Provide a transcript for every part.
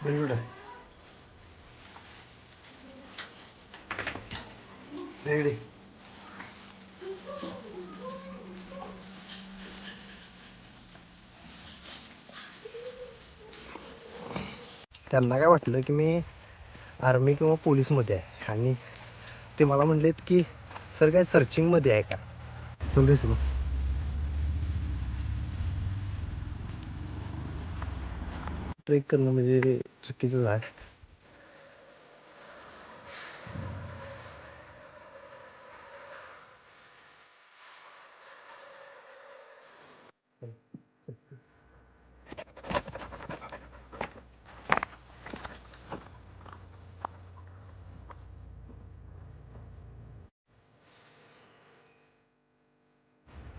बेलुड इकडे. त्यांना काय वाटलं की मी आर्मी किंवा पोलीसमध्ये आहे? आणि ते मला म्हणलेत की सर काय सर्चिंगमध्ये आहे का? चल रे ट्रेक करणं म्हणजे चुकीचंच आहे.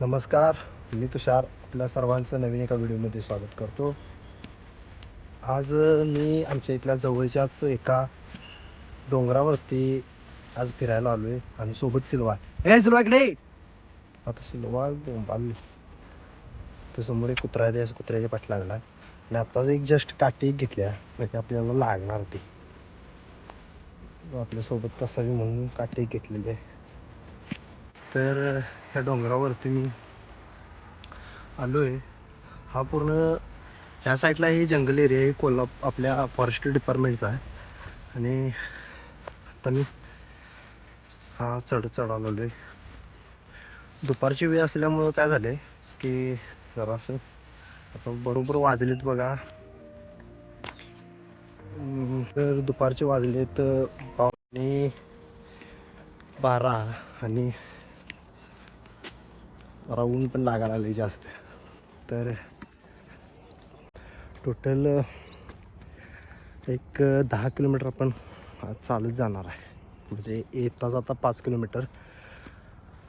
नमस्कार मी तुषार. आपल्या सर्वांचं नवीन एका व्हिडिओमध्ये स्वागत करतो. आज मी आमच्या इथल्या जवळच्याच एका डोंगरावरती आज फिरायला आलो आहे आणि सोबत सिल्वा. ए सिल्वाकडे आता सिल्वा बोंबाल तर समोर एक कुत्रा आहे त्या कुत्र्याच्या पाठ लागला आणि आताच एक जस्ट काठी घेतल्या म्हणजे आपल्याला लागणार ती. आपल्यासोबत तसावी म्हणून काठी घेतलेली आहे. तर ह्या डोंगरावरती मी आहे हा पूर्ण ह्या साईडला हे जंगल एरिया हे कोल्हाप आपल्या फॉरेस्ट डिपार्टमेंटचा आहे. आणि आता मी हा चढ चढावलो आहे दुपारची वेळ असल्यामुळं काय झालंय की जरासं आता बरोबर वाजलेत बघा. तर दुपारचे वाजलेत पावणे बारा आणि राऊंड पण लागायला लागले जास्त. तर टोटल एक दहा किलोमीटर आपण चालत जाणार आहे. म्हणजे येता जाता पाच किलोमीटर.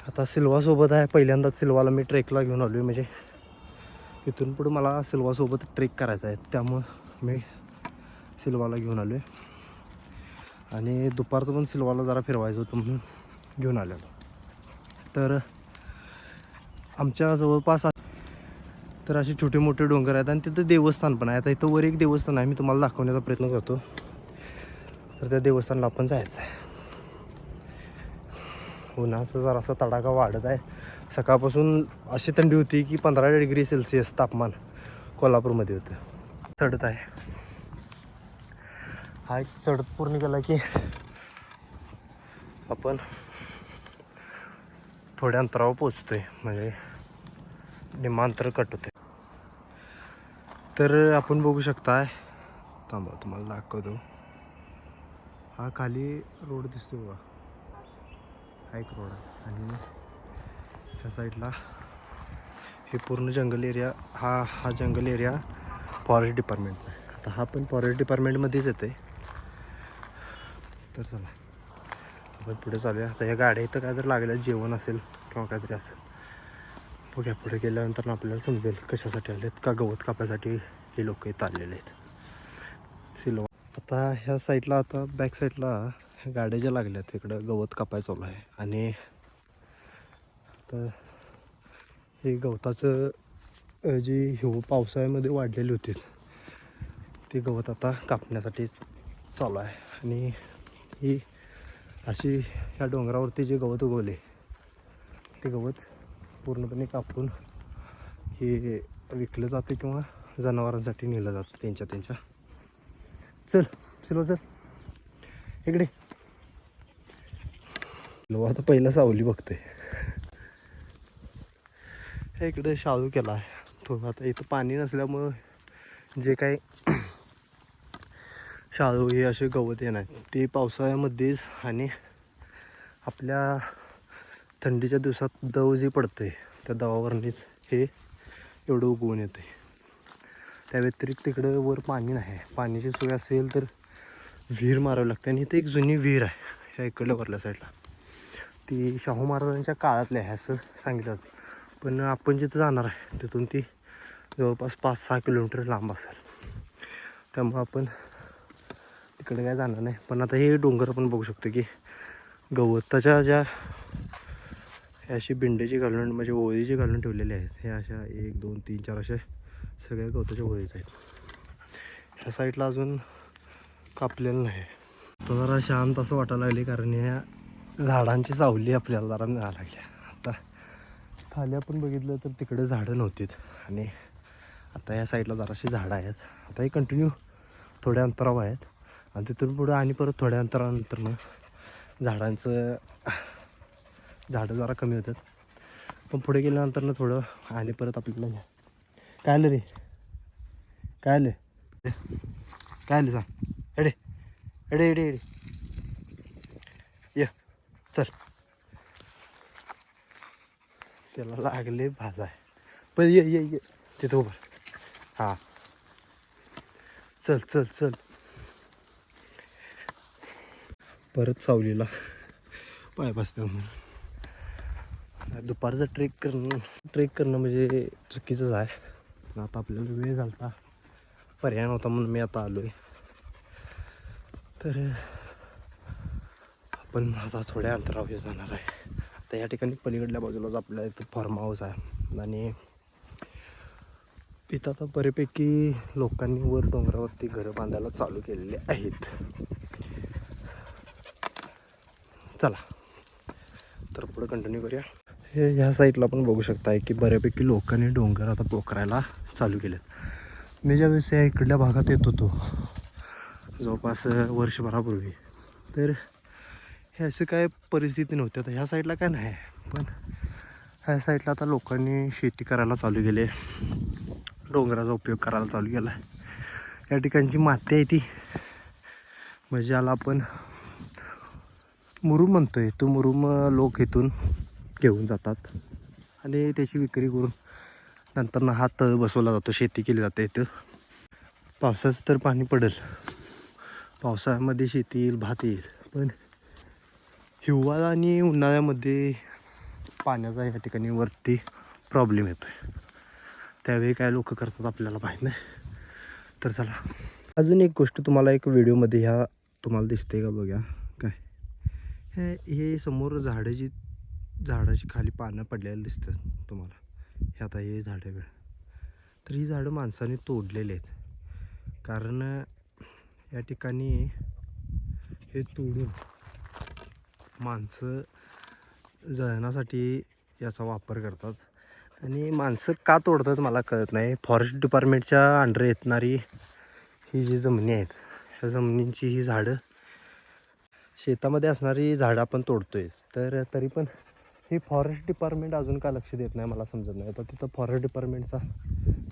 आता सिल्वासोबत आहे. पहिल्यांदाच सिल्वाला मी ट्रेकला घेऊन आलो आहे म्हणजे इथून पुढे मला सिल्वासोबत ट्रेक करायचा आहे. त्यामुळं मी सिल्वाला घेऊन आलो आहे आणि दुपारचं पण सिल्वाला जरा फिरवायचं होतं म्हणून घेऊन आलेलो. तर आमच्या जवळपास तर असे छोटे मोठे डोंगर आहेत आणि तिथं देवस्थान पण आहे. आता इथं वर एक देवस्थान आहे मी तुम्हाला दाखवण्याचा प्रयत्न करतो. तर त्या देवस्थानला आपण जायचं आहे. उन्हाचा जरासा तडाखा वाढत आहे. सकाळपासून अशी थंडी होती की पंधरा डिग्री सेल्सिअस तापमान कोल्हापूरमध्ये होतं. चढत आहे. हा एक चढत पूर्ण केला की आपण थोड्या अंतरावर पोचतोय म्हणजे निमांतर कट होते. तर आपण बघू शकताय थांबा तुम्हाला दाखवतो. हा खाली रोड दिसतो बघा. हा एक रोड आहे. आणि त्या साईडला हे पूर्ण जंगल एरिया हा हा जंगल एरिया फॉरेस्ट डिपार्टमेंटचा आहे. आता हा पण फॉरेस्ट डिपार्टमेंटमध्येच येते तर चला आपण पुढे चालूया. आता या गाड्या इथं काय तर लागल्या जेवण असेल किंवा काहीतरी असेल. बघ्या पुढे गेल्यानंतर आपल्याला समजेल कशासाठी आलेत का गवत कापायसाठी हे लोक इथं आलेले आहेत. सिल्वा आता ह्या साईडला आता बॅक साईडला गाड्या ज्या लागल्या तिकडं गवत कापाय चालू आहे. आणि आता हे गवताचं जी हिव पावसाळ्यामध्ये वाढलेली होती ते गवत आता कापण्यासाठी चालू आहे. आणि ही अशी ह्या डोंगरावरती जे गवत उगवले ते गवत पूर्णपणे कापून हे विकलं जाते किंवा जनावरांसाठी नेलं जातं त्यांच्या त्यांच्या. चल चलो चल. इकडे. लो आता पहिला सावली बघते इकडे शाळू केला आहे. तो आता इथं पाणी नसल्यामुळं जे काही शाळू हे असे गवत येणार ते पावसाळ्यामध्येच आणि आपल्या थंडीच्या दिवसात दव जी पडते त्या दवावरनीच हे एवढं उगवून येते. त्या व्यतिरिक्त तिकडं वर पाणी नाही. पाण्याची सोय असेल तर विहीर मारावी लागते. आणि इथं एक जुनी विहीर आहे ह्या इकडल्या वरल्या साईडला. ती शाहू महाराजांच्या काळातली आहे असं सांगितलं जातं. पण आपण जिथं जाणार आहे तिथून ती जवळपास पाच सहा किलोमीटर लांब असेल. त्यामुळं आपण तिकडे काय जाणार नाही. पण आता हे डोंगर आपण बघू शकतो की गवताच्या ज्या हे असे बिंडेची घालून म्हणजे ओळीची घालून ठेवलेले आहेत. हे अशा एक दोन तीन चार अशा सगळ्या गवताच्या ओळीच आहेत. ह्या साईडला अजून कापलेलं नाही. तर जरा शांत असं वाटायला लागले कारण या झाडांची सावली आपल्याला जरा मिळायला लागल्या. आता खाली आपण बघितलं तर तिकडे झाडं नव्हतीत आणि आता या साईडला जराशी झाडं आहेत. आता हे कंटिन्यू थोड्या अंतरावर आहेत. आणि तिथून पुढं आणि परत थोड्या अंतरानंतरनं झाडांचं झाडं जरा कमी होतात. पण पुढे गेल्यानंतर ना थोडं आणि परत आपल्याला काय आलं रे? काय आलं? काय आलं सांग? एडे एडे एडे एडे ये चल. त्याला लागले भाजा. पण ये ये ये. तिथं उभं हां. चल चल चल. परत सावलीला पाय बसते म्हणून. दुपारचं ट्रेक करणं ट्रेक करणं म्हणजे चुकीचंच आहे. आता आपल्याला वेळ झालता. पर्याय नव्हता म्हणून मी आता आलो आहे तर आपण आता थोड्या अंतरावर जाणार आहे. आता या ठिकाणी पलीकडल्या बाजूलाच आपल्या इथं फार्म हाऊस आहे. आणि तिथं आता बऱ्यापैकी लोकांनी वर डोंगरावरती घरं बांधायला चालू केलेले आहेत. चला. तर पुढं कंटिन्यू करूया. हे ह्या साईडला पण बघू शकताय की बऱ्यापैकी लोकांनी डोंगर आता पोखरायला चालू केलेत. मी ज्यावेळेस या इकडल्या भागात येत होतो जवळपास वर्षभरापूर्वी तर हे असं काय परिस्थिती नव्हती. आता ह्या साईडला काय नाही पण ह्या साईडला आता लोकांनी शेती करायला चालू केली. डोंगराचा उपयोग करायला चालू केला या ठिकाणची माती आहे ती. म्हणजे ज्याला आपण मुरुम म्हणतोय. तो मुरुम लोक इथून घेऊन जातात. आणि त्याची विक्री करून नंतर ना हा तळ बसवला जातो. शेती केली जाते इथं. पावसाचं तर पाणी पडेल. पावसाळ्यामध्ये शेती येईल भात येईल. पण हिवाळा आणि उन्हाळ्यामध्ये पाण्याचा या ठिकाणी वरती प्रॉब्लेम येतो आहे त्यावेळी काय लोक करतात आपल्याला माहीत नाही. तर चला. अजून एक गोष्ट तुम्हाला एक व्हिडिओमध्ये ह्या तुम्हाला दिसते का बघा. काय? हे हे समोर झाडं जी झाडाची खाली पानं पडलेली दिसतात तुम्हाला. हे आता हे झाडं वेळ तर ही झाडं माणसाने तोडलेली आहेत. कारण या ठिकाणी हे तोडून माणसं जळण्यासाठी याचा वापर करतात. आणि माणसं का तोडतात मला कळत नाही. फॉरेस्ट डिपार्टमेंटच्या अंडर येतणारी ही जी जमिनी आहेत ह्या जमिनींची ही झाडं शेतामध्ये असणारी झाडं आपण तोडतो आहेच तर तरी पण हे फॉरेस्ट डिपार्टमेंट अजून का लक्ष देत नाही मला समजत नाही. तर तिथं फॉरेस्ट डिपार्टमेंटचा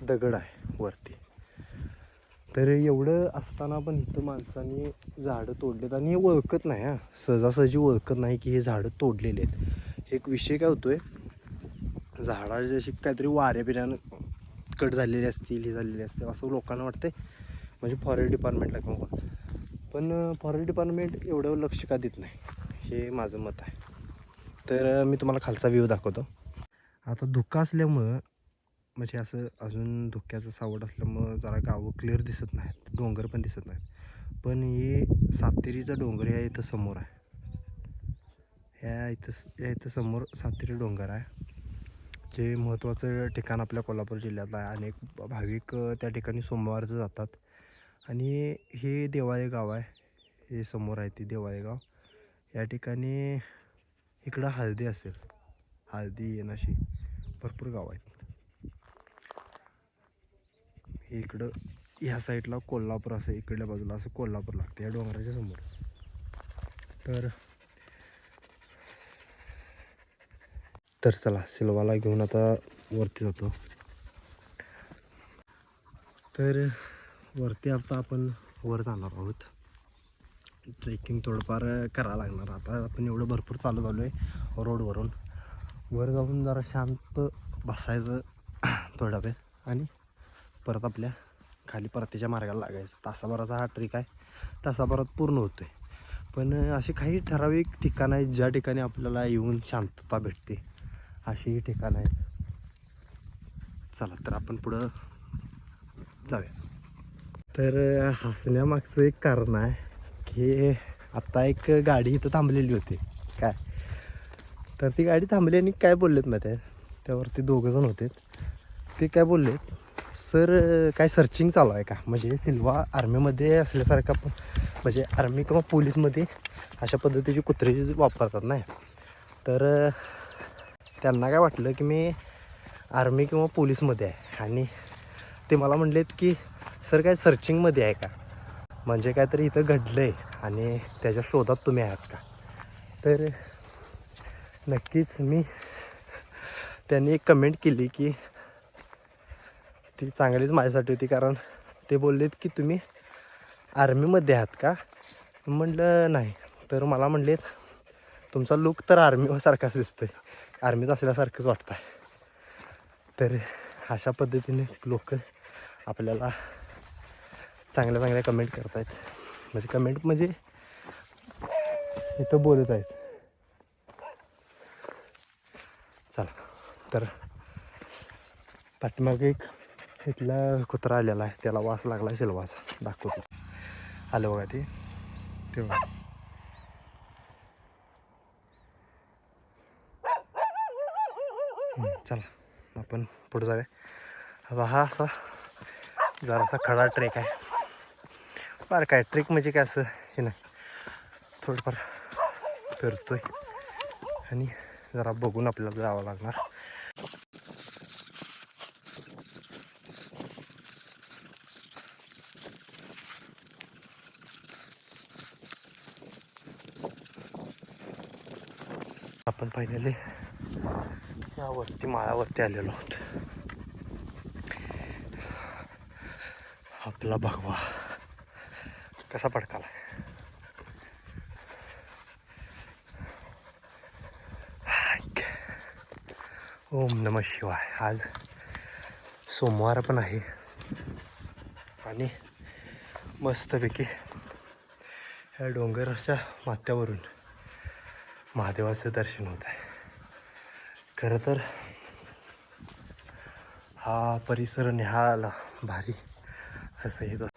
दगड आहे वरती. तर एवढं असताना पण इथं माणसांनी झाडं तोडलेत आणि हे ओळखत नाही हां. सहजासहजी ओळखत नाही की हे झाडं तोडलेले आहेत. एक विषय काय होतो आहे झाडा जशी काहीतरी वाऱ्या बिऱ्यानं कट झालेली असतील हे झालेली असतील असं लोकांना वाटतं म्हणजे फॉरेस्ट डिपार्टमेंटला किंवा. पण फॉरेस्ट डिपार्टमेंट एवढं लक्ष का देत नाही हे माझं मत आहे. तर मी तुम्हाला खालचा व्ह्यू दाखवतो. आता धुकं असल्यामुळं म्हणजे असं अजून धुक्याचं सावड असल्यामुळं जरा गावं क्लिअर दिसत नाहीत. डोंगर पण दिसत नाहीत. पण हे सातेरीचा डोंगर ह्या इथं समोर आहे. ह्या इथं या इथं समोर सातेरी डोंगर आहे. जे महत्त्वाचं ठिकाण आपल्या कोल्हापूर जिल्ह्यातलं आहे अनेक भाविक त्या ठिकाणी सोमवारचं जातात. आणि हे देवाळे गाव आहे. हे समोर आहे ते देवाळे गाव या ठिकाणी इकडं हळदी असेल. हळदी येणाशी भरपूर गाव आहेत. इकडं ह्या साईडला कोल्हापूर असं इकडल्या बाजूला असं कोल्हापूर लागतं या डोंगराच्या समोरच तर तर चला सिल्वाला घेऊन आता वरती जातो. तर वरती आता आपण वर जाणार आहोत. ट्रेकिंग थोडंफार करावं लागणार. आता आपण एवढं भरपूर चालू झालो आहे रोडवरून. वर जाऊन जरा शांत बसायचं थोडा वेळ आणि परत आपल्या खाली परतीच्या मार्गाला लागायचं. तासाभराचा हा ट्रेक आहे. तासाभरात पूर्ण होतो आहे पण अशी काही ठराविक ठिकाणं आहेत ज्या ठिकाणी आपल्याला येऊन शांतता भेटते. अशीही ठिकाणं आहेत. चला तर आपण पुढं जाऊया. तर हसण्यामागचं एक कारण आहे. हे आत्ता एक गाडी इथं थांबलेली होती. काय? तर ती गाडी थांबली आणि काय बोललेत माहिती आहे? त्यावरती दोघं जण होते. ते काय बोललेत सर काय सर्चिंग चालू आहे का? म्हणजे सिल्वा आर्मीमध्ये असल्यासारखा म्हणजे आर्मी किंवा पोलीसमध्ये अशा पद्धतीची कुत्रे वापरतात नाही. तर त्यांना काय वाटलं की मी आर्मी किंवा पोलीसमध्ये आहे आणि ते मला म्हणलेत की सर काय सर्चिंगमध्ये आहे का? म्हणजे काहीतरी इथं घडलं आहे आणि त्याच्या शोधात तुम्ही आहात का? तर नक्कीच मी त्यांनी एक कमेंट केली की ती चांगलीच माझ्यासाठी होती कारण ते बोललेत की तुम्ही आर्मीमध्ये आहात का? म्हटलं नाही. तर मला म्हणलेत तुमचा लुक तर आर्मीसारखाच आहे आर्मीत असल्यासारखंच वाटतं आहे तर अशा पद्धतीने लोक आपल्याला चांगल्या चांगल्या कमेंट करतायत. म्हणजे कमेंट म्हणजे इथं बोलत आहेत. चला तर पाठीमागे एक इथला कुत्रा आलेला आहे. त्याला वास लागला असेल वास दाखवतो. आलं बघा ते. तेव्हा चला आपण पुढे जाऊया. हा असा जरासा खडा ट्रेक आहे. फार काय ट्रेक म्हणजे काय असं हे नाही. थोडंफार फिरतोय. आणि जरा बघून आपल्याला जावं लागणार. आपण पहिलेले यावरती माळावरती आलेलो आहोत. आपला भगवा. कसा पडकाला? ओम नम शिवाय. आज सोमवार पण आहे. आणि मस्तपैकी ह्या डोंगराच्या माथ्यावरून महादेवाचं दर्शन होत आहे. खरं तर हा परिसर न्याहाला भारी असं येतो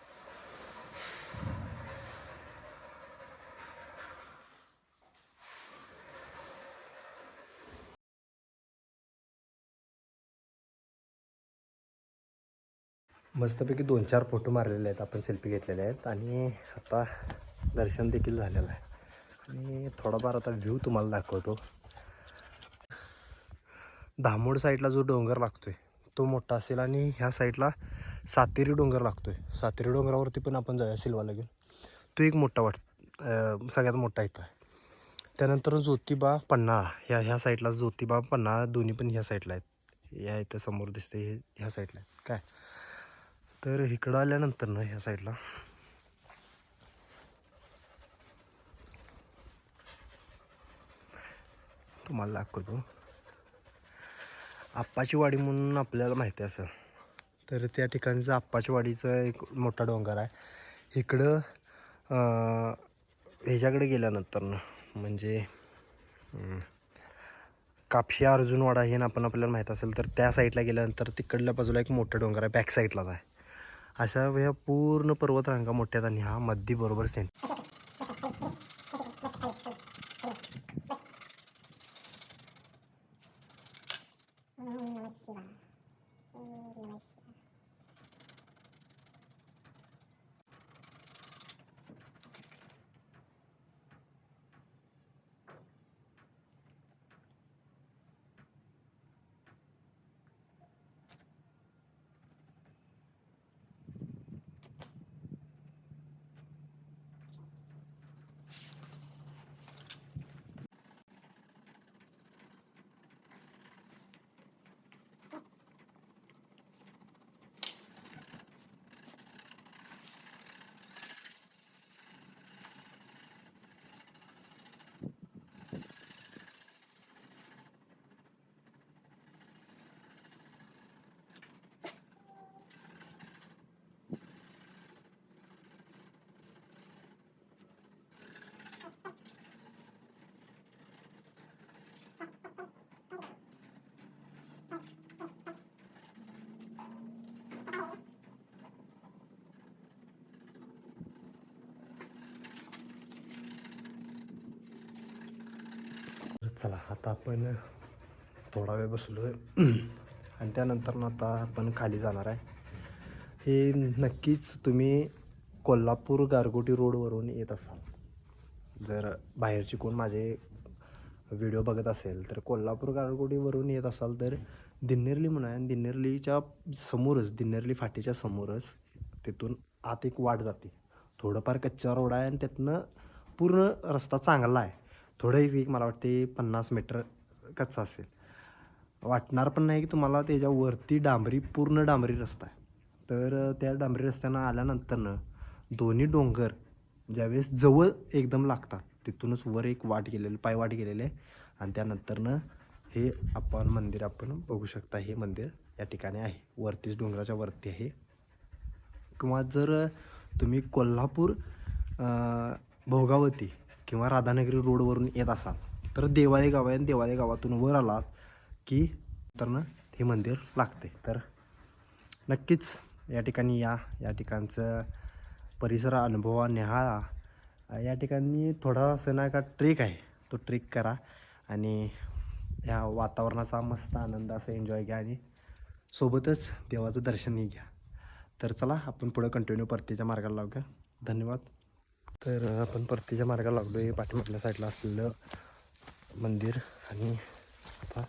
मस्तपैकी दोन चार फोटो मारलेले आहेत. आपण सेल्फी घेतलेले आहेत. आणि आता दर्शन देखील झालेलं आहे. आणि थोडाफार आता व्ह्यू तुम्हाला दाखवतो. दामोड साईडला जो डोंगर लागतोय तो मोठा असेल आणि ह्या साईडला सातेरी डोंगर लागतोय. सातेरी डोंगरावरती पण आपण जाऊया सिल्वा लागेल तो एक मोठा वाट सगळ्यात मोठा इथं आहे. त्यानंतर ज्योतिबा पन्हाळा ह्या ह्या साईडला ज्योतिबा पन्हाळा दोन्ही पण ह्या साईडला आहेत. या इथं समोर दिसते हे ह्या साईडला आहेत. काय? तर इकडं आल्यानंतर ना ह्या साईडला. तुम्हाला दाखवतो. आप्पाची वाडी म्हणून आपल्याला माहिती असं. तर त्या ठिकाणचं आप्पाची वाडीचं एक मोठा डोंगर आहे. इकडं ह्याच्याकडे गेल्यानंतर ना म्हणजे कापशी अर्जुनवाडा हे ना आपण आपल्याला माहीत असेल तर त्या साईडला गेल्यानंतर तिकडल्या बाजूला एक मोठं डोंगर आहे बॅक साईडलाच आहे. अशा ह्या पूर्ण पर्वतरांगा मोठ्यात आणि हा मध्य बरोबर सेंट तर चला आता आपण थोडा वेळ बसलो आहे आणि त्यानंतर आता आपण खाली जाणार आहे. हे नक्कीच तुम्ही कोल्हापूर गारगोटी रोडवरून येत असाल. जर बाहेरची कोण माझे व्हिडिओ बघत असेल तर कोल्हापूर गारगोटीवरून येत असाल तर दिन्नेरली म्हणून आहे आणि दिन्नेरलीच्या समोरच दिन्नेरली फाटीच्या समोरच तिथून आत एक वाट जाते. थोडंफार कच्चा रोड आहे आणि त्यातनं पूर्ण रस्ता चांगला आहे. थोडं एक मला वाटते पन्नास मीटर कच्चा असेल. वाटणार पण नाही की तुम्हाला त्याच्यावरती डांबरी पूर्ण डांबरी रस्ता आहे. तर त्या डांबरी रस्त्यानं आल्यानंतरनं दोन्ही डोंगर ज्यावेळेस जवळ एकदम लागतात तिथूनच वर एक वाट गेलेली पायवाट गेलेले आहे. आणि त्यानंतरनं हे आपण मंदिर आपण बघू शकता हे मंदिर या ठिकाणी आहे. वरतीच डोंगराच्या वरती आहे. किंवा जर तुम्ही कोल्हापूर भोगावती किंवा राधानगरी रोडवरून येत असाल तर देवाळे गाव आहे आणि देवाळे गावातून वर आलात की तर हे मंदिर लागते. तर नक्कीच या ठिकाणी या या ठिकाणचं परिसर अनुभवा निहाळा. या ठिकाणी थोडा असं ना का ट्रेक आहे तो ट्रेक करा आणि ह्या वातावरणाचा मस्त आनंद असं एन्जॉय घ्या आणि सोबतच देवाचं दर्शनही घ्या. तर चला आपण पुढं कंटिन्यू परतीच्या मार्गाला लागूया धन्यवाद. तर आपण परतीच्या मार्गाला लागलो आहे पाठीमागल्या साईडला असलेलं मंदिर आणि आता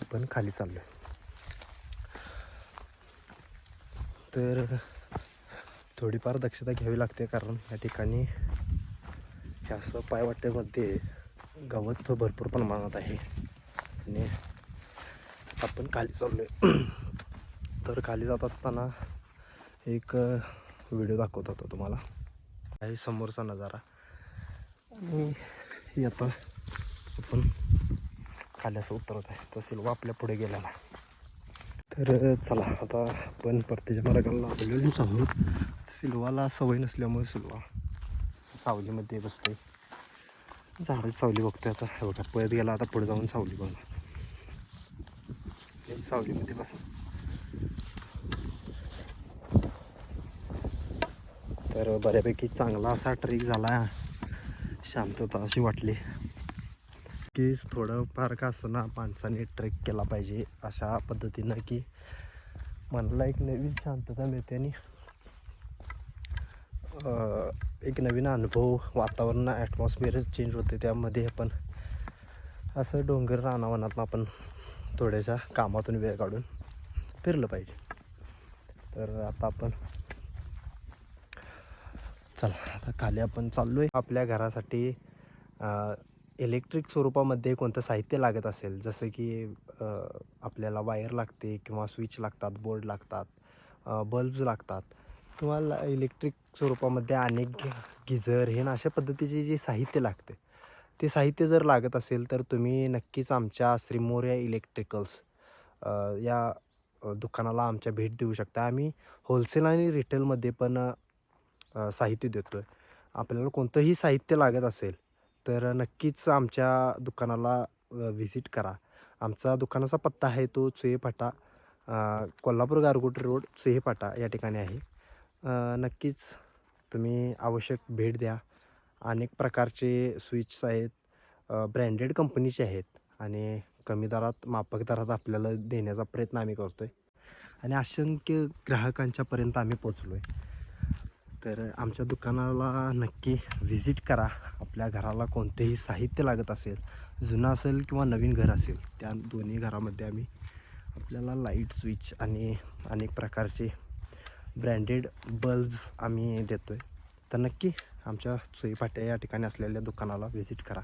आपण खाली चाललो आहे तर थोडीफार दक्षता घ्यावी लागते कारण या ठिकाणी हे असं पायवाटेमध्ये गवत भरपूर प्रमाणात आहे. आणि आपण खाली चाललो आहे तर खाली जात असताना एक व्हिडिओ दाखवत होतो तुम्हाला. आहे समोरचा नजारा. आणि आता आपण खाली असं उतरत आहे. तर वापल्या आपल्या पुढे गेलेला. तर चला आता आपण परतीच्या मार्गाला लागलेलोच आहोत सिल्वाला सवय नसल्यामुळे सिल्वा सावलीमध्ये बसतोय. झाडं सावली बघतोय आता. हे बघा पळत गेला आता पुढे जाऊन सावली बघ सावलीमध्ये बसा. तर बऱ्यापैकी चांगला असा ट्रेक झाला. शांतता अशी वाटली. की थोडं फार का असताना माणसाने ट्रेक केला पाहिजे अशा पद्धतीनं की मनाला एक नवीन शांतता मिळते आणि एक नवीन अनुभव वातावरण ॲटमॉस्फिअर चेंज होते त्यामध्ये आपण असं डोंगर रानावनात आपण थोड्याशा कामातून वेळ काढून फिरलं पाहिजे. तर आता आपण चला आता खाली आपण चाललो आहे आपल्या घरासाठी इलेक्ट्रिक स्वरूपामध्ये कोणतं साहित्य लागत असेल? जसं की आपल्याला वायर लागते किंवा स्विच लागतात बोर्ड लागतात बल्ब्स लागतात किंवा इलेक्ट्रिक स्वरूपामध्ये अनेक गिझर हे ना अशा पद्धतीचे जे साहित्य लागते. ते साहित्य जर लागत असेल तर तुम्ही नक्कीच आमच्या श्रीमोर्या इलेक्ट्रिकल्स या दुकानाला आमच्या भेट देऊ शकता. आम्ही होलसेल आणि रिटेलमध्ये पण साहित्य देतो आहे आपल्याला कोणतंही साहित्य लागत असेल तर नक्कीच आमच्या दुकानाला व्हिजिट करा. आमचा दुकानाचा पत्ता आहे तो चुहेपाटा कोल्हापूर गारगोट रोड चुहेपाटा या ठिकाणी आहे. नक्कीच तुम्ही आवश्यक भेट द्या. अनेक प्रकारचे स्विच आहेत ब्रँडेड कंपनीचे आहेत आणि कमी दरात माफक दरात आपल्याला देण्याचा प्रयत्न आम्ही करतो आहे आणि असंख्य ग्राहकांच्यापर्यंत आम्ही पोचलो आहे तर आमच्या दुकानाला नक्की व्हिजिट करा. आपल्या घराला कोणतेही साहित्य लागत असेल जुनं असेल किंवा नवीन घर असेल त्या दोन्ही घरामध्ये आम्ही आपल्याला लाइट स्विच आणि अनेक प्रकारचे ब्रँडेड बल्ब्स आम्ही देतो आहे तर नक्की आमच्या सोयीपाट्या या ठिकाणी असलेल्या दुकानाला व्हिजिट करा.